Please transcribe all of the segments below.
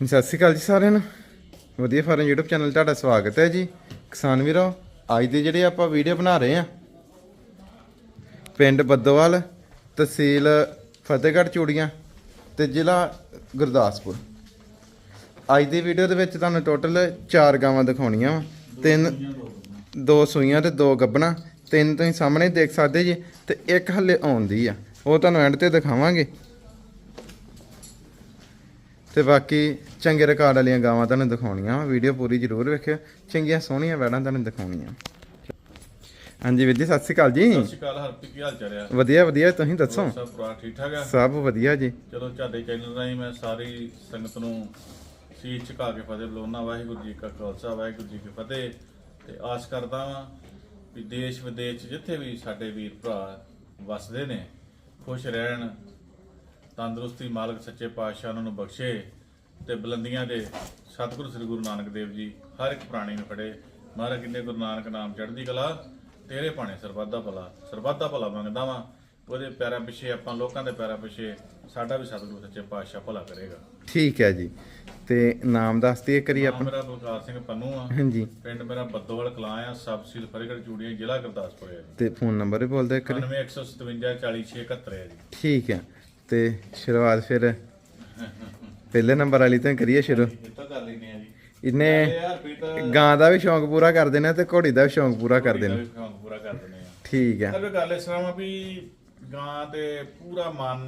ਸਤਿ ਸ਼੍ਰੀ ਅਕਾਲ ਜੀ ਸਾਰਿਆਂ ਨੂੰ। ਵਧੀਆ ਫਾਰਮ YouTube ਚੈਨਲ ਤੁਹਾਡਾ ਸਵਾਗਤ ਹੈ ਜੀ। ਕਿਸਾਨ ਵੀਰੋ, ਅੱਜ ਦੇ ਜਿਹੜੇ ਆਪਾਂ ਵੀਡੀਓ ਬਣਾ ਰਹੇ ਆ ਪਿੰਡ ਬੱਦੋਵਾਲ ਤਹਿਸੀਲ ਫਤਿਹਗੜ੍ਹ ਚੂੜੀਆਂ ਤੇ ਜ਼ਿਲ੍ਹਾ ਗੁਰਦਾਸਪੁਰ। ਅੱਜ ਦੀ ਵੀਡੀਓ ਦੇ ਵਿੱਚ ਤੁਹਾਨੂੰ ਟੋਟਲ 4 ਗਾਵਾਂ ਦਿਖਾਉਣੀਆਂ ਵਾ। ਤਿੰਨ ਦੋ ਸੂਈਆਂ ਤੇ ਦੋ ਗੱਬਣਾ। ਤਿੰਨ ਤੁਸੀਂ ਸਾਹਮਣੇ ਦੇਖ ਸਕਦੇ ਜੀ ਤੇ ਇੱਕ ਹੱਲੇ ਆਉਂਦੀ ਆ। ਉਹ ਤੁਹਾਨੂੰ ਐਂਡ ਤੇ ਦਿਖਾਵਾਂਗੇ। ਤੇ ਬਾਕੀ ਚੰਗੇ ਰਿਕਾਰਡ ਵਾਲੀਆਂ ਗਾਵਾਂ ਤੁਹਾਨੂੰ ਦਿਖਾਉਣੀਆਂ ਵੀਡੀਓ ਪੂਰੀ ਜ਼ਰੂਰ ਵੇਖਿਓ। ਚੰਗੀਆਂ ਸੋਹਣੀਆਂ ਵੈੜਾਂ ਤੁਹਾਨੂੰ ਦਿਖਾਉਣੀਆਂ। ਹਾਂਜੀ ਵੀਰ ਜੀ ਸਤਿ ਸ਼੍ਰੀ ਅਕਾਲ ਜੀ। ਸਤਿ ਸ਼੍ਰੀ ਅਕਾਲ ਹਰਪ੍ਰੀਤ ਕੀ ਹਾਲ ਚਾਲ ਵਧੀਆ ਵਧੀਆ। ਤੁਸੀਂ ਦੱਸੋ? ਸਭ ਪਰਿਵਾਰ ਠੀਕ ਠਾਕ ਆ? ਸਭ ਵਧੀਆ ਜੀ। ਚਲੋ ਤੁਹਾਡੇ ਚੈਨਲ ਰਾਹੀਂ ਮੈਂ ਸਾਰੀ ਸੰਗਤ ਨੂੰ ਸੀਸ ਝੁਕਾ ਕੇ ਫਤਿਹ ਬੁਲਾਉਣਾ ਵਾਹਿਗੁਰੂ ਜੀ ਕਾ ਖਾਲਸਾ ਵਾਹਿਗੁਰੂ ਜੀ ਕੀ ਫਤਿਹ। ਤੇ ਆਸ ਕਰਦਾ ਵਾਂ ਵੀ ਦੇਸ਼ ਵਿਦੇਸ਼ ਜਿੱਥੇ ਵੀ ਸਾਡੇ ਵੀਰ ਭਰਾ ਵਸਦੇ ਨੇ ਖੁਸ਼ ਰਹਿਣ ਤੰਦਰੁਸਤੀ ਮਾਲਕ ਸੱਚੇ ਪਾਤਸ਼ਾਹ ਉਹਨਾਂ ਨੂੰ ਬਖਸ਼ੇ ਤੇ ਬੁਲੰਦੀਆਂ ਦੇ ਸਤਿਗੁਰੂ ਸ੍ਰੀ ਗੁਰੂ ਨਾਨਕ ਦੇਵ ਜੀ ਹਰ ਇੱਕ ਪ੍ਰਾਣੀ ਨੂੰ ਫੜੇ। ਮਹਾਰਾਜ ਕਿੰਨੇ ਗੁਰੂ ਨਾਨਕ ਨਾਮ ਚੜ੍ਹਦੀ ਕਲਾ ਤੇਰੇ ਭਾਣੇ ਸਰਬੱਤ ਦਾ ਭਲਾ ਸਰਬੱਤ ਦਾ ਭਲਾ ਮੰਗਦਾ ਵਾਂ। ਉਹਦੇ ਪੈਰਾਂ ਪਿੱਛੇ ਆਪਾਂ ਲੋਕਾਂ ਦੇ ਪੈਰਾਂ ਪਿੱਛੇ ਸਾਡਾ ਵੀ ਸਤਿਗੁਰੂ ਸੱਚੇ ਪਾਤਸ਼ਾਹ ਭਲਾ ਕਰੇਗਾ। ਠੀਕ ਹੈ ਜੀ। ਤੇ ਨਾਮ ਦੱਸ ਦਈਏ ਕਰੀ ਆਪਾਂ ਮੇਰਾ ਬਲਕਾਰ ਸਿੰਘ ਪੰਨੂ ਆ। ਹਾਂਜੀ। ਪਿੰਡ ਮੇਰਾ ਬੱਦੋਵਾਲ ਕਲਾਂ ਆ ਸਬ ਸੀਲ ਫਰੀਗੜ ਚੂੜੀਆਂ ਜ਼ਿਲ੍ਹਾ ਗੁਰਦਾਸਪੁਰ ਹੈ ਤੇ ਫੋਨ ਨੰਬਰ ਵੀ ਬੋਲ ਦਿਓ ਕਰੀ 9157 40671 ਹੈ ਜੀ। ਠੀਕ ਹੈ। ਤੇ ਸ਼ੁਰੂਆਤ ਫਿਰ ਪਹਿਲੇ ਨੰਬਰ ਵਾਲੀ ਤੋਂ ਹੀ ਕਰੀਏ ਸ਼ੁਰੂ। ਇਹ ਤਾਂ ਕਰ ਲੈਨੇ ਆ ਜੀ। ਇਹਨੇ ਯਾਰ ਗਾਂ ਦਾ ਵੀ ਸ਼ੌਂਕ ਪੂਰਾ ਕਰ ਦੇਣਾ ਤੇ ਘੋੜੀ ਦਾ ਵੀ ਸ਼ੌਂਕ ਪੂਰਾ ਕਰ ਦੇਣਾ ਵੀ ਸ਼ੌਂਕ ਪੂਰਾ ਕਰ ਦਿੰਦੇ ਆ ਠੀਕ ਹੈ ਪਰ ਗੱਲ ਇਸ ਤਰ੍ਹਾਂ ਵਾ ਵੀ ਗਾਂ ਤੇ ਪੂਰਾ ਮਨ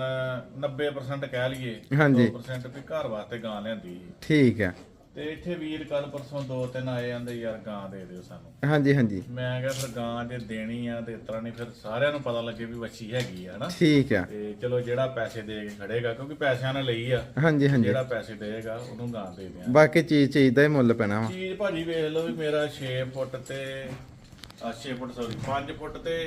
90% ਕਹਿ ਲਈਏ ਹਾਂਜੀ। 2% ਵੀ ਘਰ ਵਾਸਤੇ ਗਾਂ ਲਿਆਂਦੀ। ਠੀਕ ਹੈ ਤੇ ਇੱਥੇ ਵੀਰ ਕੱਲ ਪਰਸੋਂ ਦੋ ਤਿੰਨ ਆਏ ਜਾਂਦੇ ਯਾਰ ਗਾਂ ਦੇ ਦਿਓ ਸਾਨੂੰ। ਹਾਂਜੀ ਹਾਂਜੀ। ਮੈਂ ਕਿਹਾ ਫਿਰ ਗਾਂ ਜੇ ਦੇਣੀ ਆ ਤੇ ਇਸ ਤਰ੍ਹਾਂ ਨਹੀਂ ਫਿਰ ਸਾਰਿਆਂ ਨੂੰ ਪਤਾ ਲੱਗੇ ਵੀ ਵੱਛੀ ਹੈਗੀ ਆ ਹਨਾ? ਠੀਕ ਹੈ ਤੇ ਚਲੋ ਜਿਹੜਾ ਪੈਸੇ ਦੇ ਕੇ ਖੜੇਗਾ ਕਿਉਂਕਿ ਪੈਸਿਆਂ ਨਾਲ ਲਈ ਆ ਹਾਂਜੀ ਹਾਂਜੀ। ਜਿਹੜਾ ਪੈਸੇ ਦੇਗਾ ਉਹਨੂੰ ਗਾਂ ਦੇ ਦਿਆਂ ਬਾਕੀ ਚੀਜ਼ ਚੀਜ਼ ਦਾ ਹੀ ਮੁੱਲ ਪੈਣਾ ਵਾ। ਚੀਜ਼ ਭਾਜੀ ਵੇਖ ਲਓ ਵੀ ਮੇਰਾ 6 ਫੁੱਟ ਤੇ ਆ 6 ਫੁੱਟ ਸੌਰੀ 5 ਫੁੱਟ ਤੇ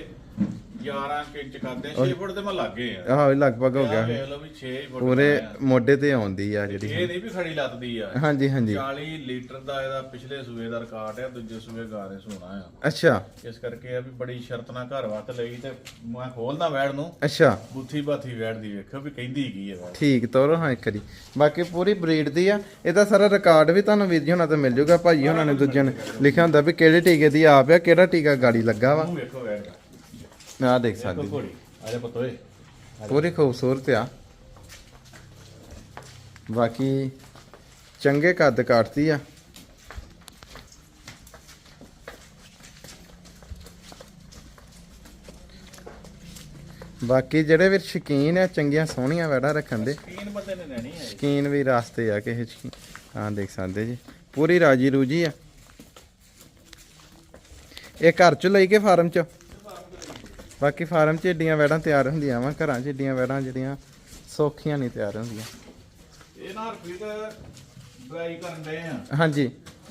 11 ਕੁ ਇੰਚ ਕਰਦੇ 6 ਫੁੱਟ ਤੇ ਮੈਂ ਲੱਗੇ ਆ। ਆਹ ਲਗਭਗ ਹੋ ਗਿਆ। ਵੇਖ ਲਓ ਵੀ 6 ਫੁੱਟ ਪੂਰੇ। ਮੋਢੇ ਤੇ ਆਉਂਦੀ ਆ ਜਿਹੜੀ ਇਹ ਨਹੀਂ ਵੀ ਖੜੀ ਲੱਤਦੀ ਆ। ਹਾਂਜੀ ਹਾਂਜੀ। 40 ਲੀਟਰ ਦਾ ਇਹਦਾ ਪਿਛਲੇ ਸੂਏ ਦਾ ਰਿਕਾਰਡ ਆ ਦੂਜੇ ਸੂਏ ਗਾਂ ਨੇ ਸੋਣਾ ਆ। ਅੱਛਾ। ਇਸ ਕਰਕੇ ਆ ਵੀ ਬੜੀ ਸ਼ਰਤ ਨਾਲ ਘਰ ਵਾਤ ਲਈ ਤੇ ਮੈਂ ਖੋਲਦਾ ਵੈੜ ਨੂੰ। ਅੱਛਾ। ਬੁੱਥੀ ਬਾਥੀ ਵੈੜ ਦੀ ਵੇਖੋ ਵੀ ਕਹਿੰਦੀ ਕੀ ਵੈੜ। ਠੀਕ ਤੋਰੋ ਹਾਂ ਇੱਕ ਵਾਰੀ। ਬਾਕੀ ਪੂਰੀ ਬਰੀਡ ਦੀ ਆ। ਇਹਦਾ ਸਾਰਾ ਰਿਕਾਰਡ ਵੀ ਤੁਹਾਨੂੰ ਵੀਰ ਜੀ ਹੁਣਾਂ ਤੋਂ ਮਿਲ ਜਾਊਗਾ ਭਾਜੀ ਹੁਣਾਂ ਨੇ ਦੂਜਿਆਂ ਨੇ ਲਿਖਿਆ ਹੁੰਦਾ ਵੀ ਕਿਹੜੇ ਟੀਕੇ ਦੀ ਆਪ ਆ ਕਿਹੜਾ ਟੀਕਾ ਗਾੜੀ ਲੱਗਾ ਵਾ। ਵੇਖੋ ਵੈੜ ਦਾ। ਆ ਦੇਖ ਸਕਦੇ। ਜੀ। ਘੋੜੀ ਆ ਜਾ। ਪਤੋਏ ਪੂਰੀ ਖੂਬਸੂਰਤ ਆ। ਬਾਕੀ ਚੰਗੇ ਕੱਦ ਕਾਟਦੀ ਆ। ਬਾਕੀ ਜਿਹੜੇ ਵੀ ਸ਼ਕੀਨ ਆ ਚੰਗੀਆਂ ਸੋਹਣੀਆਂ ਵੈੜਾਂ ਰੱਖਣ ਦੇ। ਤੀਨ ਬੰਦੇ ਨੇ ਲੈਣੀ ਹੈ ਸ਼ਕੀਨ ਵੀ ਰਾਸਤੇ ਆ ਕਿਸੇ ਚ ਹਾਂ ਦੇਖ ਸਕਦੇ ਜੀ। ਪੂਰੀ ਰਾਜੀ ਰੂਜੀ ਆ। ਇਹ ਘਰ ਚ ਲਈ ਕੇ ਫਾਰਮ ਚ? ਬਾਕੀ ਫਾਰਮ ਚ ਏਡੀਆਂ ਵੈੜਾਂ ਤਿਆਰ ਹੁੰਦੀਆਂ ਵਾ ਘਰਾਂ ਚ ਏਡੀਆਂ ਵੈੜਾਂ ਜਿਹੜੀਆਂ ਸੌਖੀਆਂ ਨਹੀਂ ਤਿਆਰ ਹੁੰਦੀਆਂ। ਇਹ ਨਾ ਹਰਪ੍ਰੀਤ ਡਰਾਈ ਕਰਨ ਦੇ ਆ। ਹਾਂਜੀ।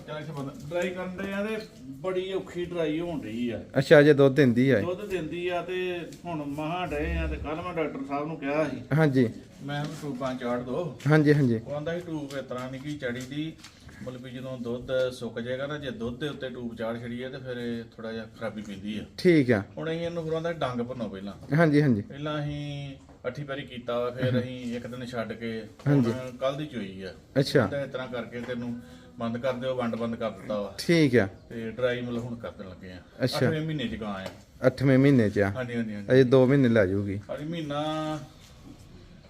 ਡਰਾਈ ਕਰਨ ਦੇ ਆ ਤੇ ਬੜੀ ਔਖੀ ਡਰਾਈ ਹੋਣ ਰਹੀ ਆ। ਅੱਛਾ ਜੇ ਦੁੱਧ ਦਿੰਦੀ ਆ। ਦੁੱਧ ਦਿੰਦੀ ਆ ਤੇ ਹੁਣ ਮਹਾ ਡਏ ਆ ਤੇ ਕੱਲ ਮੈਂ ਡਾਕਟਰ ਸਾਹਿਬ ਨੂੰ ਕਿਹਾ ਸੀ। ਹਾਂਜੀ। ਮੈਂ ਕਿਹਾ ਟੂਬਾਂ ਚਾੜ ਦੋ। ਹਾਂਜੀ ਹਾਂਜੀ। ਉਹ ਆਂਦਾ ਸੀ ਟੂਬ ਇਸ ਤਰ੍ਹਾਂ ਨਹੀਂ ਕੀ ਚੜੀ ਦੀ ਮਤਲਬ ਵੀ ਜਦੋਂ ਦੁੱਧ ਸੁੱਕ ਜਾਏਗਾ ਨਾ ਜੇ ਦੁੱਧ ਦੇ ਉੱਤੇ ਟੂਬ ਚਾੜ ਛੜੀਏ ਤੇ ਫਿਰ ਇਹ ਥੋੜਾ ਜਿਹਾ ਖਰਾਬੀ ਪੈਂਦੀ ਆ। ਠੀਕ ਆ। ਹੁਣ ਅਸੀਂ ਇਹਨੂੰ ਫਿਰ ਆਂਦਾ ਡੰਗ ਭੰਨੋ ਪਹਿਲਾਂ। ਹਾਂਜੀ ਹਾਂਜੀ। ਪਹਿਲਾਂ ਅਸੀਂ ਅੱਠੀ ਪੈਰੀ ਕੀਤਾ ਵਾ ਫਿਰ ਅਸੀਂ ਇੱਕ ਦਿਨ ਛੱਡ ਕੇ। ਕੱਲ ਦੀ ਚੋਈ ਆ। ਅੱਛਾ। ਤਾਂ ਇਸ ਤਰ੍ਹਾਂ ਕਰਕੇ ਤੈਨੂੰ ਬੰਦ ਕਰ ਦਿਓ ਵੰਡ ਬੰਦ ਕਰ ਦਿੱਤਾ ਵਾ। ਠੀਕ ਆ। ਤੇ ਡਰਾਈ ਮਤਲਬ ਹੁਣ ਕਰਨ ਲੱਗੇ ਆ। ਅੱਛਾ। 8ਵੇਂ ਮਹੀਨੇ ਚ ਗਾਂ ਆ। 8ਵੇਂ ਮਹੀਨੇ ਚ ਆ। ਹਾਂਜੀ ਹਾਂਜੀ ਹਾਂਜੀ। ਅਜੇ 2 ਮਹੀਨੇ ਲੈ ਜਾਊਗੀ। ਅਰੇ ਮਹੀਨਾ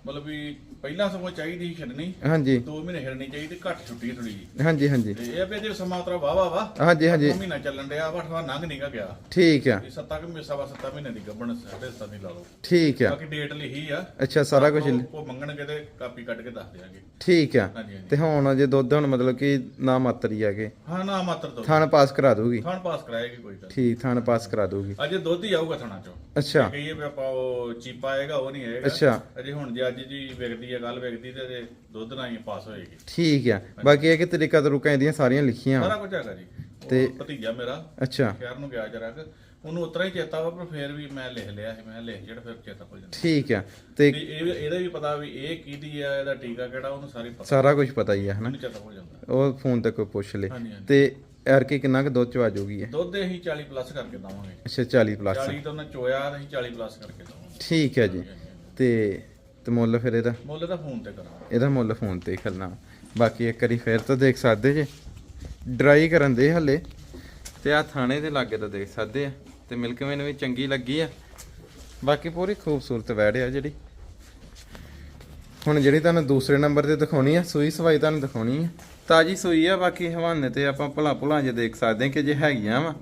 ਮਤਲਬ ਵੀ ਪਹਿਲਾਂ ਸਮਾਂ ਚਾਹੀਦੀ ਸੀ ਛੱਡਣੀ ਹਾਂਜੀ। 2 ਮਹੀਨੇ ਛੱਡਣੀ ਚਾਹੀਦੀ ਘੱਟ ਛੁੱਟੀ ਥੋੜੀ ਜੀ ਹਾਂਜੀ ਹਾਂਜੀ। ਤੇ ਇਹ ਵੀ ਜੇ ਸਮਾਂ ਤਰਾ ਵਾਵਾ ਵਾ। ਹਾਂਜੀ ਹਾਂਜੀ। ਅੱਠਵਾਂ ਮਹੀਨਾ ਚੱਲਣ ਡਿਆ ਵਾ ਅੱਠਵਾਂ ਲੰਘ ਨਿਕਾ ਗਿਆ। ਠੀਕ ਆ। ਇਹ ਸੱਤਾ ਕਿ ਸਵਾ ਸੱਤਾ ਮਹੀਨੇ ਦੀ ਗੱਬਣ ਸਾਢੇ ਸੱਤਾ ਨਹੀਂ ਲਾ ਲਓ। ਠੀਕ ਆ। ਬਾਕੀ ਡੇਟ ਲਿਖੀ ਆ। ਅੱਛਾ ਸਾਰਾ ਕੁਝ ਉਹ ਮੰਗਣਗੇ ਤੇ ਕਾਪੀ ਕੱਢ ਕੇ ਦੱਸ ਦਿਆਂਗੇ। ਠੀਕ ਆ। ਹਾਂਜੀ ਹਾਂਜੀ। ਤੇ ਹੁਣ ਜੇ ਦੁੱਧ ਹੁਣ ਮਤਲਬ ਕਿ ਨਾ ਮਾਤਰੀ ਆ ਕੇ ਹਾਂ ਨਾ ਮਾਤਰ ਦੋ ਥਾਣ ਪਾਸ ਕਰਾ ਦੂਗੀ ਥਾਣ ਪਾਸ ਕਰਾਏਗੀ ਕੋਈ ਗੱਲ ਠੀਕ ਥਾਣ ਪਾਸ ਕਰਾ ਦੂਗੀ ਅਜੇ ਦੁੱਧ ਹੀ ਆਊਗਾ ਥਾਣਾ ਚੋਂ। ਅੱਛਾ। ਕਹੀਏ ਵੀ ਆਪਾਂ ਉਹ ਚੀਪਾ ਆਏਗਾ ਉਹ ਨਹੀਂ ਆਏਗਾ ਅੱਛਾ। ਅਜੇ ਹੁਣ ਜੇ ਅੱਜ ਜੀ ਵਿਕਦੀ ਹੈ ਕੱਲ ਵਿਕਦੀ ਤੇ ਅਜੇ ਦੁੱਧ ਨਾਲ ਹੀ ਪਾਸ ਹੋਏਗੀ। ਠੀਕ ਆ। ਬਾਕੀ ਇਹ ਕਿ ਤਰੀਕਾ ਤਰੀਕਾ ਇਹਦੀਆਂ ਸਾਰੀਆਂ ਲਿਖੀਆਂ। ਸਾਰਾ ਵਾ। ਕੁਝ ਹੈਗਾ ਜੀ। ਤੇ- ਤੇ ਭਤੀਜਾ ਮੇਰਾ ਅੱਛਾ। ਸ਼ਹਿਰ ਨੂੰ ਗਿਆ ਜਰਾ ਕਿ। ਉਹਨੂੰ ਉਤਰਾ ਹੀ ਚੇਤਾ ਵਾ ਪਰ ਫੇਰ ਵੀ ਮੈਂ ਲਿਖ ਲਿਆ ਸੀ। ਮੈਂ ਲਿਖ ਜਿਹੜਾ ਫਿਰ ਚੇਤਾ ਭੁੱਲ ਜਾਂਦਾ। ਠੀਕ ਆ। ਤੇ ਵੀ ਇਹ ਇਹਦਾ ਵੀ ਪਤਾ ਵੀ ਇਹ ਕਿਹਦੀ ਆ ਇਹਦਾ ਟੀਕਾ ਕਿਹੜਾ ਉਹਨੂੰ ਸਾਰੀ ਪਤਾ। ਸਾਰਾ ਕੁਝ ਪਤਾ ਹੀ ਆ ਹਨਾ? ਉਹਨੂੰ ਚੇਤਾ ਭੁੱਲ ਜਾਂਦਾ। ਉਹ ਫੋਨ ਤੇ ਕੋਈ ਪੁੱਛ ਲੇ। ਹਾਂਜੀ ਹਾਂਜੀ। ਤੇ ਐਰ ਕੇ ਕਿੰਨਾ ਕੁ ਦੁੱਧ ਚਵਾ ਜੂਗੀ ਇਹ? ਦੁੱਧ ਅਸੀਂ 40 ਪਲੱਸ ਕਰਕੇ ਦਵਾਂਗੇ। ਅੱਛਾ 40 ਪਲੱਸ। 40 ਤਾਂ ਉਹਨਾਂ ਚੋਇਆ ਤੇ ਅਸੀਂ 40 ਪਲੱਸ ਕਰਕੇ ਦਵਾਂਗੇ। ਠੀਕ ਹੈ ਜੀ। ਤੇ ਤੇ ਮੁੱਲ ਫਿਰ ਇਹਦਾ? ਮੁੱਲ ਤਾਂ ਫੋਨ ਤੇ ਕਰਾਂਗੇ। ਇਹਦਾ ਮੁੱਲ ਫੋਨ ਤੇ ਹੀ ਕਰਨਾ ਬਾਕੀ ਇੱਕ ਵਾਰੀ ਫੇਰ ਤਾਂ ਦੇਖ ਸਕਦੇ ਜੇ। ਡਰਾਈ ਕਰਨ ਦੇ ਹਲੇ। ਤੇ ਆ ਥਾਣੇ ਦੇ ਲਾਗੇ ਤਾਂ ਦੇਖ ਸਕਦੇ ਆ। ਤੇ ਮਿਲਕ ਮੈਨ ਵੀ ਚੰਗੀ ਲੱਗੀ ਆ। ਬਾਕੀ ਪੂਰੀ ਖੂਬਸੂਰਤ ਵੈੜ ਆ ਜਿਹੜੀ। ਹੁਣ ਜਿਹੜੀ ਤੁਹਾਨੂੰ ਦੂਸਰੇ ਨੰਬਰ ਤੇ ਦਿਖਾਉਣੀ ਆ ਸੂਈ ਸਵਾਈ ਤੁਹਾਨੂੰ ਦਿਖਾਉਣੀ ਆ। ਤਾਜੀ ਸੂਈ ਆ ਬਾਕੀ ਹਵਾਨੇ ਤੇ ਆਪਾਂ ਭਲਾ ਭੁਲਾ ਜੇ ਦੇਖ ਸਕਦੇ ਆ ਕਿ ਜੇ ਹੈਗੀਆਂ ਵਾ।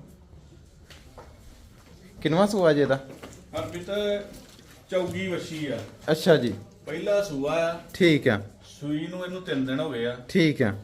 ਕਿੰਨਵਾ ਸੂਆ ਜੇ ਦਾ ਹਰਪ੍ਰੀਤ ਚੌਗੀ ਵਸ਼ੀ ਆ। ਅੱਛਾ ਜੀ। ਪਹਿਲਾ ਸੂਆ ਆ। ਠੀਕ ਆ। ਸੂਈ ਨੂੰ ਇਹਨੂੰ 3 ਦਿਨ ਹੋ ਗਏ ਆ। ਠੀਕ ਆ।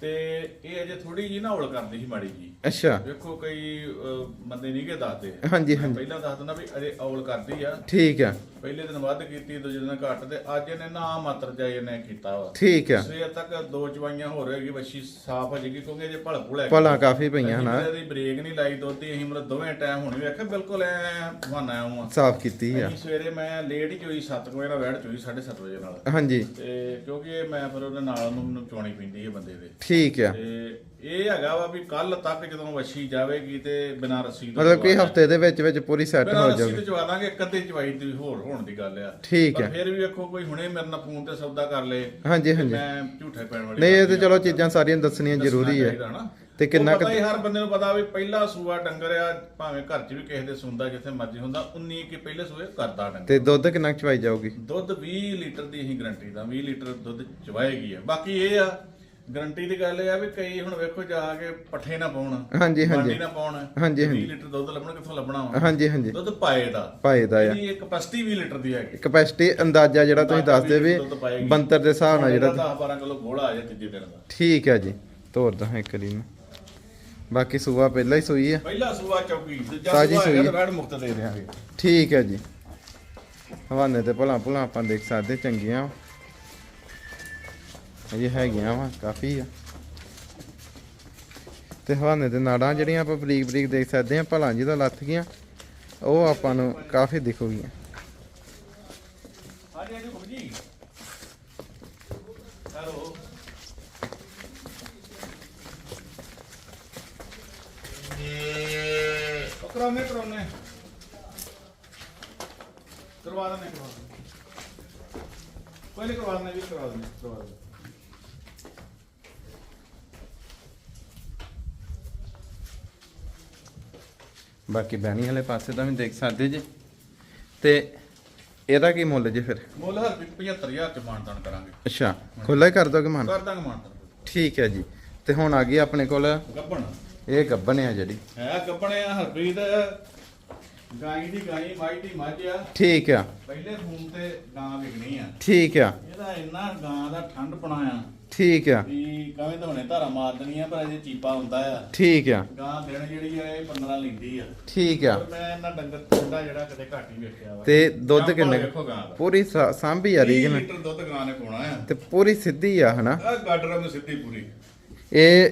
ਤੇ ਇਹ ਅਜੇ ਥੋੜੀ ਜੀ ਨਾ ਹੌਲ ਕਰਦੀ ਸੀ ਮਾੜੀ ਜੀ। ਅੱਛਾ। ਵੇਖੋ ਕਈ ਅਹ, ਬੰਦੇ ਨਹੀਂ ਕਿ ਦੱਸਦੇ। ਹਾਂਜੀ ਹਾਂਜੀ। ਪਹਿਲਾਂ ਦੱਸ ਦਿੰਦਾ ਵੀ ਅਜੇ ਹੌਲ ਕਰਦੀ ਆ। ਠੀਕ ਆ। ਪਹਿਲੇ ਦਿਨ ਵੱਧ ਕੀਤੀ ਦੂਜੇ ਦਿਨ ਘੱਟ ਤੇ ਅੱਜ ਇਹਨੇ ਨਾ ਮਾਤਰ ਜਾਈ ਇਹਨੇ ਕੀਤਾ ਵਾ। ਠੀਕ ਆ। ਸਵੇਰ ਤੱਕ ਦੋ ਚਵਾਈਆਂ ਹੋ ਰਹੇਗੀ ਵੱਛੀ ਸਾਫ਼ ਹੋ ਜਾਏਗੀ ਕਿਉਂਕਿ ਜੇ ਭਲ ਭੁਲ ਹੈ ਭਲਾ ਕਾਫੀ ਪਈਆਂ ਨਾ। ਇਹਦੀ ਬ੍ਰੇਕ ਨਹੀਂ ਲਾਈ ਦੋਤੀ ਅਸੀਂ ਮਤਲਬ ਦੋਵੇਂ ਟਾਈਮ ਹੁਣ ਵੀ ਵੇਖਿਆ ਬਿਲਕੁਲ ਐ ਬਹਾਨਾ ਆਉਂ ਸਾਫ਼ ਕੀਤੀ ਆ। ਸਵੇਰੇ ਮੈਂ ਲੇਟ ਹੀ ਚੋਈ 7 ਵਜੇ ਨਾਲ ਵੈੜ ਚੋਈ 7:30 ਵਜੇ ਨਾਲ। ਹਾਂਜੀ। ਤੇ ਕਿਉਂਕਿ ਮੈਂ ਫਿਰ ਉਹਦੇ ਨਾਲ ਮੈਨੂੰ ਚੋਣੀ ਪੈਂਦੀ ਹੈ ਬੰਦੇ ਦੇ। ਠੀਕ ਆ। ਤੇ ਇਹ ਹੈਗਾ ਵਾ ਵੀ ਕੱਲ ਤੱਕ ਜਦੋਂ ਵੱਛੀ ਜਾਵੇਗੀ ਤੇ ਬਿਨਾਂ ਰੱਸੀ ਤੋਂ ਮਤਲਬ ਕਿ ਹਫ਼ਤੇ ਦੇ ਵਿੱਚ ਵਿੱਚ ਪੂਰੀ ਸੈੱਟ ਬਿਨਾਂ ਹੋ ਰੱਸੀ ਜਾਵੇ ਤੇ ਚਵਾ ਦਾਂਗੇ ਇੱਕ ਅੱਧੇ ਚਵਾਈ ਦੀ ਹੋਰ ਹੋਣ ਦੀ ਗੱਲ ਆ। ਠੀਕ ਹੈ। ਫਿਰ ਵੀ ਵੇਖੋ ਕੋਈ ਹੁਣੇ ਮੇਰੇ ਨਾਲ ਫੋਨ ਤੇ ਸੌਦਾ ਕਰ ਲੇ ਹਾਂਜੀ ਹਾਂਜੀ। ਮੈਂ ਝੂਠੇ ਪੈਣ ਵਾਲੀ ਨਹੀਂ ਇਹ ਤੇ ਚਲੋ। ਚੀਜ਼ਾਂ ਸਾਰੀਆਂ ਦੱਸਣੀਆਂ ਜ਼ਰੂਰੀ ਹੈ। ਤੇ ਕਿੰਨਾ ਪਤਾ ਹੀ ਹਰ ਬੰਦੇ ਨੂੰ ਪਤਾ ਵੀ ਪਹਿਲਾ ਸੂਆ ਡੰਗਰ ਆ ਭਾਵੇਂ ਘਰ 'ਚ ਵੀ ਕਿਸੇ ਦੇ ਸੁੰਦਾ ਜਿੱਥੇ ਮਰਜ਼ੀ ਹੁੰਦਾ 19 ਕਿ ਪਹਿਲੇ ਸੂਏ ਕਰਦਾ ਡੰਗਰ। ਤੇ ਦੁੱਧ ਕਿੰਨਾ ਚਵਾਈ ਜਾਊਗੀ? ਦੁੱਧ 20 ਲੀਟਰ ਦੀ ਅਸੀਂ ਗਰੰਟੀ ਦਾ 20 ਲੀਟਰ ਦੁੱਧ ਚਵਾਏਗੀ ਆ। ਬਾਕੀ ਇਹ ਆ ਗਰੰਟੀ ਦੀ ਗੱਲ ਇਹ ਆ ਵੀ ਕਈ ਹੁਣ ਵੇਖੋ ਜਾ ਕੇ ਪੱਠੇ ਨਾ ਪਾਉਣ ਹਾਂਜੀ ਹਾਂਜੀ। ਨਾ ਪਾਉਣ ਹਾਂਜੀ, 20 ਹਾਂਜੀ। ਲੀਟਰ ਦੁੱਧ ਲੱਭਣਾ ਕਿੱਥੋਂ ਲੱਭਣਾ ਵਾ? ਹਾਂਜੀ ਹਾਂਜੀ। ਦੁੱਧ ਪਾਏ ਦਾ। ਪਾਏ ਦਾ ਆ ਇੱਕ ਕਪੈਸਿਟੀ 20 ਲੀਟਰ ਦੀ ਹੈਗੀ ਕਪੈਸਿਟੀ ਅੰਦਾਜ਼ਾ ਜਿਹੜਾ ਤੁਸੀਂ ਦੱਸਦੇ ਵੀ। ਬੰਤਰ ਦੇ ਹਿਸਾਬ ਨਾਲ ਜਿਹੜਾ 10 12 ਕਿਲੋ ਗੋਲਾ ਆ ਜਾ ਤੀਜੇ ਦਿਨ ਦਾ। ਠੀਕ ਹੈ ਜੀ। ਤੋਰਦਾ ਹਾਂ ਇੱਕ ਵਾਰੀ ਮੈਂ। ਬਾਕੀ ਸੂਆ ਪਹਿਲਾਂ ਹੀ ਸੂਈ ਆ। ਪਹਿਲਾ ਸੂਆ ਚੌਕੀ ਦੂਜਾ ਸੂਆ ਵੈੜ ਮੁਕਤ ਦੇ ਦਿਆਂਗੇ। ਠੀਕ ਹੈ ਜੀ। ਹਵਾਨੇ ਤੇ ਭਲਾ ਭਲਾ ਆਪਾਂ ਦੇਖ ਸਕਦੇ ਚੰਗੀਆਂ। ਇਹ ਹੈਗੀਆਂ ਵਾ, ਕਾਫੀ ਆ। ਤੇ ਹਵਾਨੇ ਦੇ ਨਾੜਾਂ ਜਿਹੜੀਆਂ ਆਪਾਂ ਬਰੀਕ ਬਰੀਕ ਦੇਖ ਸਕਦੇ ਆ ਭਲਾ ਜਿਹਦਾ ਲੱਥ ਗਈਆਂ, ਉਹ ਆਪਾਂ ਨੂੰ ਕਾਫੀ ਦਿਖੂਗੀਆਂ ਹਾਂਜੀ ਹਾਂਜੀ ਕਰਵਾ ਦੇਣੇ ਕਰਵਾ ਦੇਣੇ ਕੋਈ ਕਰਵਾ ਦੇਣੇ ਵੀ ਕਰਵਾ ਦੇਣੇ ਕਰਵਾ ਦੇਣੇ ਬਾਕੀ ਬੈਣੀ ਵਾਲੇ ਪਾਸੇ ਤਾਂ ਵੀ ਦੇਖ ਸਕਦੇ ਜੀ। ਤੇ ਇਹਦਾ ਕੀ ਮੁੱਲ ਜੀ ਫਿਰ? ਮੁੱਲ ਹਰ 75000 ਚ ਮਾਨਦਾਨ ਕਰਾਂਗੇ। ਅੱਛਾ ਖੁੱਲਾ ਹੀ ਕਰ ਦੋਗੇ ਮਨ? ਕਰ ਦਾਂਗੇ ਮਾਨਦਾਨ। ਠੀਕ ਹੈ ਜੀ। ਤੇ ਹੁਣ ਆ ਗਈ ਆਪਣੇ ਕੋਲ ਗੱਬਣ। ਇਹ ਗੱਬਣ ਆ ਜਿਹੜੀ। ਹੈ ਗੱਬਣੇ ਆ ਹਰਪ੍ਰੀਤ। ਗਾਈ ਦੀ ਗਾਈ ਮਾਈ ਦੀ ਮੱਝ ਆ। ਠੀਕ ਆ। ਪਹਿਲੇ ਫੋਨ ਤੇ ਗਾਂ ਵਿਕਣੀ ਆ। ਠੀਕ ਆ। ਇਹਦਾ ਇੰਨਾ ਗਾਂ ਦਾ ਠੰਡ ਪਣਾ ਆ ਠੀਕ ਆ। ਵੀ ਕਵੇਂ ਤਾਂ ਹੁਣੇ ਧਾਰਾ ਮਾਰ ਦੇਣੀਆਂ ਪਰ ਅਜੇ ਚੀਪਾ ਹੁੰਦਾ ਆ। ਠੀਕ ਆ। ਗਾਂ ਦਿਨ ਜਿਹੜੀ ਆ ਇਹ 15 ਲੈਂਦੀ ਆ। ਠੀਕ ਆ। ਪਰ ਮੈਂ ਇਹਨਾਂ ਡੰਗਰ ਠੰਡਾ ਜਿਹੜਾ ਕਦੇ ਘੱਟ ਹੀ ਵੇਖਿਆ ਵਾ। ਤੇ ਦੁੱਧ ਕਿੰਨੇ ਵੇਖੋ ਗਾਂ ਦਾ। ਪੂਰੀ ਸਾ- ਸਾਂਭੀ ਆ 30 ਰੀਜਨ ਲੀਟਰ ਦੁੱਧ ਗਾਂ ਨੇ ਪਾਉਣਾ ਆ। ਤੇ ਪੂਰੀ ਸਿੱਧੀ ਆ ਹਨਾ? ਆ ਗਾਡਰ ਨੂੰ ਸਿੱਧੀ ਪੂਰੀ। ਇਹ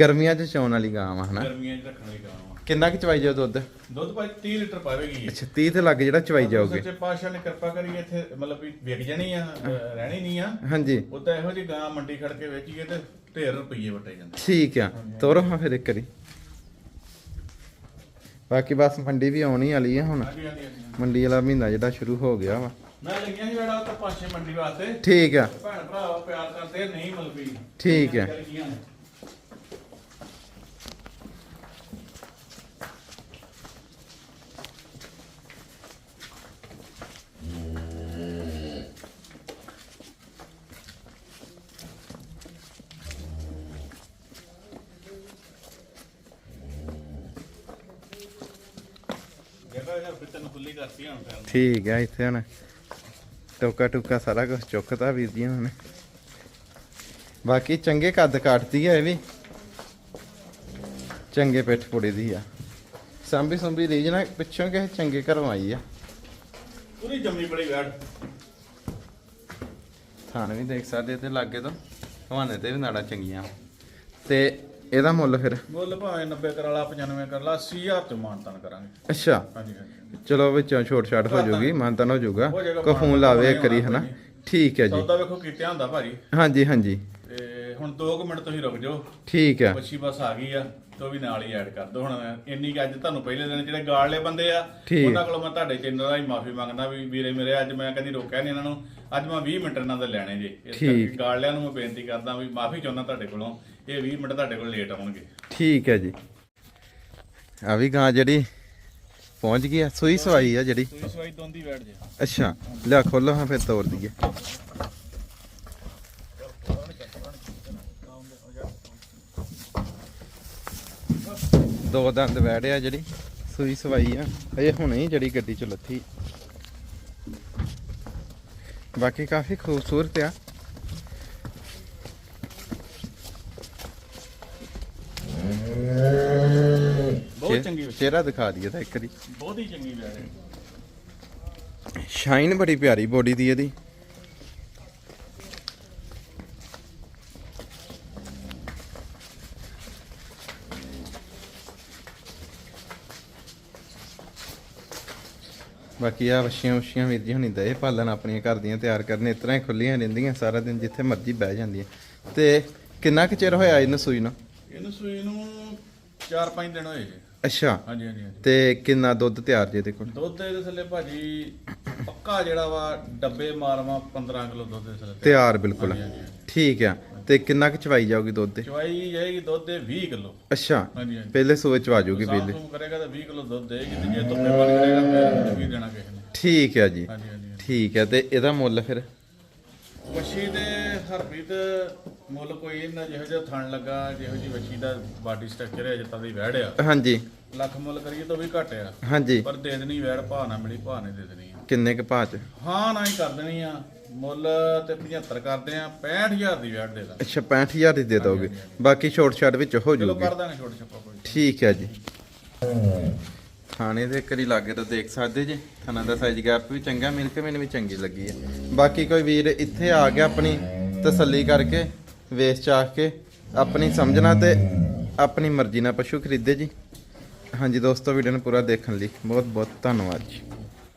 ਗਰਮੀਆਂ 'ਚ ਚੌਣ ਵਾਲੀ ਗਾਂ ਵਾ ਹਨਾ? ਗਰਮੀਆਂ 'ਚ ਰੱਖਣ ਵਾਲੀ ਗਾਂ ਕਿੰਨਾ ਕੁ ਚਵਾਈ ਜਾਊ ਦੁੱਧ? ਦੁੱਧ ਭਾਈ 30 ਲੀਟਰ ਪਾਵੇਗੀ। ਅੱਛਾ 30 ਤੇ ਲੱਗ ਜਿਹੜਾ ਚਵਾਈ ਜਾਊਗੀ ਸੱਚੇ ਪਾਤਸ਼ਾਹ ਨੇ ਕਿਰਪਾ ਕਰੀ ਇੱਥੇ ਮਤਲਬ ਵੀ ਵਿਕ ਜਾਣੀ ਆ ਰਹਿਣੀ ਨਹੀਂ ਆ। ਹਾਂਜੀ। ਉਹ ਤਾਂ ਇਹੋ ਜਿਹੀ ਗਾਂ ਮੰਡੀ ਖੜ ਕੇ ਵੇਚੀਏ ਤੇ ਢੇਰ ਰੁਪਈਏ ਵਟੇ ਜਾਂਦੇ। ਠੀਕ ਆ ਤੋਰੋ ਹਾਂ ਫਿਰ ਇੱਕ ਵਾਰੀ। ਬਾਕੀ ਬਸ ਮੰਡੀ ਵੀ ਆਉਣੀ ਵਾਲੀ ਆ ਹੁਣ। ਹਾਂਜੀ ਹਾਂਜੀ ਹਾਂਜੀ। ਮੰਡੀ ਵਾਲਾ ਮਹੀਨਾ ਜਿਹੜਾ ਸ਼ੁਰੂ ਹੋ ਗਿਆ ਵਾ। ਮੈਂ ਲੱਗਿਆ ਸੀ ਵੇੜਾ ਤਾਂ ਪਾਛੇ ਮੰਡੀ ਵਾਸਤੇ। ਠੀਕ ਆ। ਭੈਣ ਭਰਾ ਪਿਆਰ ਕਰਦੇ ਆ, ਨਹੀਂ ਮਲਬੀ ਠੀਕ ਹੈ। ਚੱਲ ਗਈਆਂ ਨੇ। ਖੁੱਲੀ ਕਰਤੀ ਹੁਣ ਫਿਰ। ਠੀਕ ਆ ਇੱਥੇ ਹੁਣ ਟੋਕਾ ਟੁਕਾ ਸਾਰਾ ਕੁਝ ਚੁੱਕਤਾ ਵੀਰ ਜੀ ਨੇ ਬਾਕੀ ਚੰਗੇ ਕੱਦ ਕਾਟਦੀ ਆ ਇਹ ਵੀ। ਚੰਗੇ ਪਿੱਠ ਪੁੜੀ ਦੀ ਆ। ਸੰਭੀ ਸੰਭੀ ਰੀਜਨ ਪਿੱਛੋਂ ਕਿਸੇ ਚੰਗੇ ਘਰੋਂ ਆਈ ਆ। ਪੂਰੀ ਜੰਮੀ ਬੜੀ ਵੈੜ। ਥਾਣ ਵੀ ਦੇਖ ਸਕਦੇ ਤੇ ਲਾਗੇ ਤੋਂ। ਹਵਾਨੇ ਤੇ ਵੀ ਨਾੜਾ ਚੰਗੀਆਂ। ਤੇ ਇਹਦਾ ਮੁੱਲ ਫਿਰ? ਮੁੱਲ ਭਾਵੇਂ 90 ਕਰ ਲਾ 95 ਕਰ ਲਾ 80000 ਚ ਮਾਨਤਾਨ ਕਰਾਂਗੇ। ਅੱਛਾ। ਹਾਂਜੀ ਹਾਂਜੀ। ਚਲੋ ਵਿੱਚੋਂ ਛੋਟ ਛਾਟ ਹੋ ਜਾਊਗੀ ਮਾਨਤਨ ਹੋ ਜਾਊਗਾ ਹੋ ਕੋ ਫੋਨ ਲਾਵੇ ਹੋਣਾ ਹਨਾ? ਠੀਕ ਹੈ ਜੀ। ਸੌਦਾ ਵੇਖੋ ਕੀਤਿਆ ਹੁੰਦਾ ਭਾਜੀ। ਹਾਂਜੀ ਹਾਂਜੀ। ਤੇ ਹੁਣ 2 ਮਿੰਟ ਤੁਸੀਂ ਰੁਕ ਜਾਓ। ਠੀਕ ਆ ਮੱਛੀ ਬਸ ਆ ਗਈ ਆ ਤੇ ਵੀ ਨਾਲ ਹੀ ਐਡ ਕਰ ਦੋ ਹੁਣ ਇੰਨੀ ਕੁ ਅੱਜ ਤੁਹਾਨੂੰ ਪਹਿਲੇ ਦਿਨ ਜਿਹੜੇ ਗਾੜਲੇ ਬੰਦੇ ਆ। ਉਹਨਾਂ ਕੋਲੋਂ ਮੈਂ ਤੁਹਾਡੇ ਚੈਨਲ ਰਾਹੀਂ ਮਾਫੀ ਮੰਗਦਾ ਵੀ ਵੀਰੇ ਮੇਰੇ ਅੱਜ ਮੈਂ ਕਦੀ ਰੋਕਿਆ ਨਹੀਂ ਇਹਨਾਂ ਨੂੰ। ਅੱਜ ਮੈਂ 20 ਮਿੰਟ ਇਹਨਾਂ ਦੇ ਲੈਣੇ ਜੇ। ਇਸ। ਕਰਕੇ ਗਾਲਿਆਂ ਨੂੰ ਮੈਂ ਬੇਨਤੀ ਕਰਦਾ ਵੀ ਮਾਫੀ ਚਾਹੁੰਦਾ ਤੁਹਾਡੇ ਕੋਲੋਂ। ਇਹ 20 ਮਿੰਟ ਤੁਹਾਡੇ ਕੋਲ ਲੇਟ ਆਉਣਗੇ। ਠੀਕ ਹੈ ਜੀ। ਆ ਵੀ ਗਾਂ ਜਿਹੜੀ ਪਹੁੰਚ ਗਈ ਆ ਸੂਈ ਸਵਾਈ ਆ ਜਿਹੜੀ। ਤੁਸੀਂ ਸਵਾਈ ਦੋਂਦੀ ਬੈਠ ਜੇ। ਅੱਛਾ ਲਿਆ ਖੋਲੋ ਹਾਂ ਫਿਰ ਤੋੜ ਦਈਏ। ਦੋ ਦੰਦ ਬੈਠਿਆ ਜਿਹੜੀ ਸੂਈ ਸਵਾਈ ਆ। ਅਜੇ ਹੁਣੇ ਹੀ ਜਿਹੜੀ ਗੱਡੀ ਚ ਲੱਥੀ। ਬਾਕੀ ਕਾਫੀ ਖੂਬਸੂਰਤ ਆ ਬਹੁਤ ਚੰਗੀ ਬੱਚੀ, ਚਿਹਰਾ ਦਿਖਾ ਦਈਏ ਤਾਂ ਇੱਕ ਵਾਰੀ। ਬਹੁਤ ਹੀ ਚੰਗੀ ਬੈਠ ਹੈ ਸ਼ਾਈਨ ਬੜੀ ਪਿਆਰੀ ਬੋਡੀ ਦੀ ਇਹਦੀ। ਬਾਕੀ ਆ ਵਸ਼ੀਆਂ ਵਸ਼ੀਆਂ ਵੀਰ ਜੀ ਹੁਣੀ ਦਏ ਪਾਲਣ ਆਪਣੀਆਂ ਘਰ ਦੀਆਂ ਤਿਆਰ ਕਰਨ ਇਸ ਤਰ੍ਹਾਂ ਹੀ ਖੁੱਲੀਆਂ ਰਹਿੰਦੀਆਂ ਸਾਰਾ ਦਿਨ ਜਿੱਥੇ ਮਰਜ਼ੀ ਬਹਿ ਜਾਂਦੀਆਂ। ਤੇ ਕਿੰਨਾ ਕੁ ਚਿਰ ਹੋਇਆ ਇਹਨੂੰ ਸੂਈ ਨੂੰ? ਇਹਨੂੰ ਸੂਈ ਨੂੰ 4-5 ਦਿਨ ਹੋਏ। ਅੱਛਾ। ਹਾਂਜੀ ਹਾਂਜੀ ਹਾਂਜੀ। ਤੇ ਕਿੰਨਾ ਦੁੱਧ ਤਿਆਰ ਜੇ ਇਹਦੇ ਕੋਲ? ਦੁੱਧ ਇਹਦੇ ਥੱਲੇ ਭਾਜੀ ਪੱਕਾ ਜਿਹੜਾ ਵਾ ਡੱਬੇ ਮਾਰਵਾ 15 ਕਿਲੋ ਦੁੱਧ ਦੇ ਥੱਲੇ ਤਿਆਰ। ਬਿਲਕੁਲ। ਠੀਕ ਆ। ਤੇ ਕਿੰਨਾ ਕੁ ਚਵਾਈ ਜਾਊਗੀ ਦੁੱਧ ਦੇ ਚਵਾਈ ਜਾਏਗੀ ਦੁੱਧ ਦੇ 20 ਕਿਲੋ। ਅੱਛਾ। ਹਾਂਜੀ ਹਾਂਜੀ। ਪਹਿਲੇ ਸੂਏ ਚ ਆ ਜਾਊਗੀ ਸਾਫ਼ ਪਹਿਲੇ ਕਰੇਗਾ ਤਾਂ 20 ਕਿਲੋ ਦੁੱਧ ਦੇਗੀ ਤੇ ਜੇ ਦੁੱਧੇ ਪਾਣੀ ਕਰੇਗਾ ਫਿਰ ਵੀ ਦੇਣਾ ਕਿਸੇ ਨੇ। ਠੀਕ ਹੈ ਜੀ। ਹਾਂਜੀ ਹਾਂਜੀ। ਠੀਕ ਹੈ ਤੇ ਇਹਦਾ ਮੁੱਲ ਫਿਰ? ਵੱਛੀ ਦੇ ਹਰਪ੍ਰੀਤ ਮੁੱਲ ਕੋਈ ਇਹਨਾਂ ਜਿਹੋ ਜਿਹਾ ਥਣ ਲੱਗਾ ਜਿਹੋ ਜੀ ਵੱਛੀ ਦਾ ਬਾਡੀ ਸਟਰਕਚਰ ਹੈ ਜਿੱਤਾਂ ਦੀ ਵਹਿੜ ਆ। ਹਾਂਜੀ। ਲੱਖ ਮੁੱਲ ਕਰੀਏ ਤਾਂ ਵੀ ਘੱਟ ਆ। ਹਾਂਜੀ। ਪਰ ਦੇ ਦੇਣੀ ਵਹਿੜ ਭਾਅ ਨਾ ਮਿਲੀ ਭਾਅ ਨੇ ਦੇ ਦੇਣੀ। ਆ ਕਿੰਨੇ ਕ ਭਾਅ ਚ? ਹਾਂ ਨਾ ਹੀ ਕਰ ਦੇਣੀ ਆ। ਮੁੱਲ ਤੇ 75 ਕਰਦੇ ਆ 65000 ਦੀ ਵਹਿੜ ਦੇ ਦਾਂ ਅੱਛਾ 65000 ਦੀ ਦੇ ਦੋਗੇ। ਬਾਕੀ ਛੋਟ ਛਾਟ ਵਿੱਚ ਹੋ ਚਲੋ ਜਾਊਗੀ। ਕਰ ਦਾਂਗੇ ਛੋਟੇ ਛੱਪਾ ਕੋਈ ਠੀਕ ਹੈ ਜੀ। ਥਾਣੇ ਦੇ ਕਰੀ ਲਾਗੇ ਤਾਂ ਦੇਖ ਸਕਦੇ ਜੀ। ਥਾਣਾ ਦਾ ਸਾਈਜ਼ ਗੈਪ ਵੀ ਚੰਗਾ ਮਿਲ ਕੇ ਮੈਨੂੰ ਵੀ ਚੰਗੀ ਲੱਗੀ ਹੈ। ਬਾਕੀ ਕੋਈ ਵੀਰ ਇੱਥੇ ਆ ਗਿਆ ਆਪਣੀ ਤਸੱਲੀ ਕਰਕੇ ਵੇਚ ਚਾਹ ਕੇ, ਆਪਣੀ ਸਮਝਣਾ ਤੇ ਆਪਣੀ ਮਰਜ਼ੀ ਨਾਲ ਪਸ਼ੂ ਖਰੀਦੇ ਜੀ। ਹਾਂਜੀ ਦੋਸਤੋ ਵੀਡੀਓ ਨੂੰ ਪੂਰਾ ਦੇਖਣ ਲਈ ਬਹੁਤ ਬਹੁਤ ਧੰਨਵਾਦ ਜੀ।